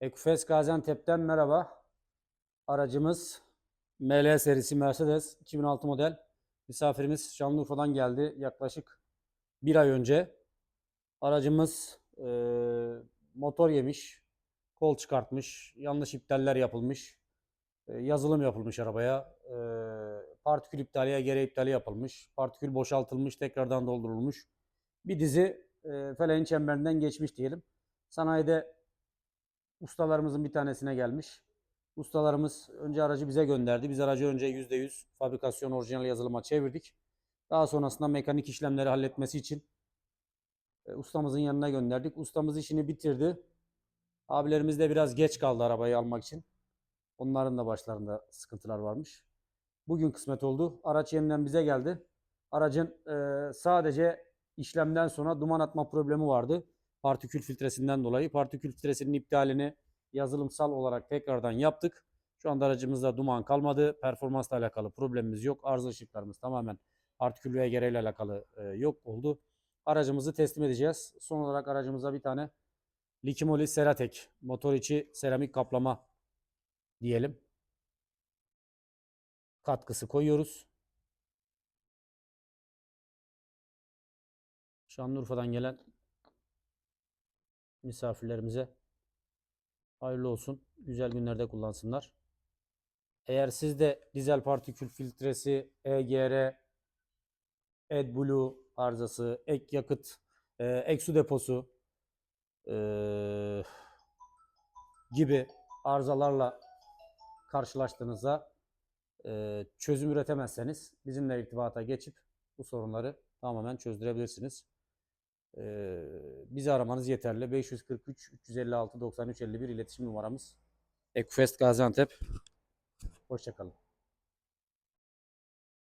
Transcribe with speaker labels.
Speaker 1: Ekufes Gaziantep'ten merhaba. Aracımız ML serisi Mercedes 2006 model. Misafirimiz Şanlıurfa'dan geldi yaklaşık bir ay önce. Aracımız eee, motor yemiş, kol çıkartmış, yanlış iptaller yapılmış, e, yazılım yapılmış arabaya, eee, partikül iptali, EGR iptali yapılmış, partikül boşaltılmış, tekrardan doldurulmuş. Bir dizi e, feleğin çemberinden geçmiş diyelim. Sanayide ustalarımızın bir tanesine gelmiş. Ustalarımız önce aracı bize gönderdi. Biz aracı önce %100 fabrikasyon orijinal yazılıma çevirdik. Daha sonrasında mekanik işlemleri halletmesi için e, ustamızın yanına gönderdik. Ustamız işini bitirdi. Abilerimiz de biraz geç kaldı arabayı almak için. Onların da başlarında sıkıntılar varmış. Bugün kısmet oldu. Araç yeniden bize geldi. Aracın e, sadece işlemden sonra duman atma problemi vardı. Partikül filtresinden dolayı. Partikül filtresinin iptalini yazılımsal olarak tekrardan yaptık. Şu anda aracımızda duman kalmadı. Performansla alakalı problemimiz yok. Arıza ışıklarımız tamamen partikül ve ile alakalı e, yok oldu. Aracımızı teslim edeceğiz. Son olarak aracımıza bir tane Likimoli Seratek motor içi seramik kaplama diyelim. Katkısı koyuyoruz. Şanlıurfa'dan gelen misafirlerimize hayırlı olsun. Güzel günlerde kullansınlar. Eğer siz de dizel partikül filtresi, EGR, AdBlue arızası, ek yakıt, e, ek su deposu e, gibi arızalarla karşılaştığınızda e, çözüm üretemezseniz bizimle irtibata geçip bu sorunları tamamen çözdürebilirsiniz. E, bizi aramanız yeterli. 543 356 93 51 iletişim numaramız. Ekufest Gaziantep. Hoşçakalın.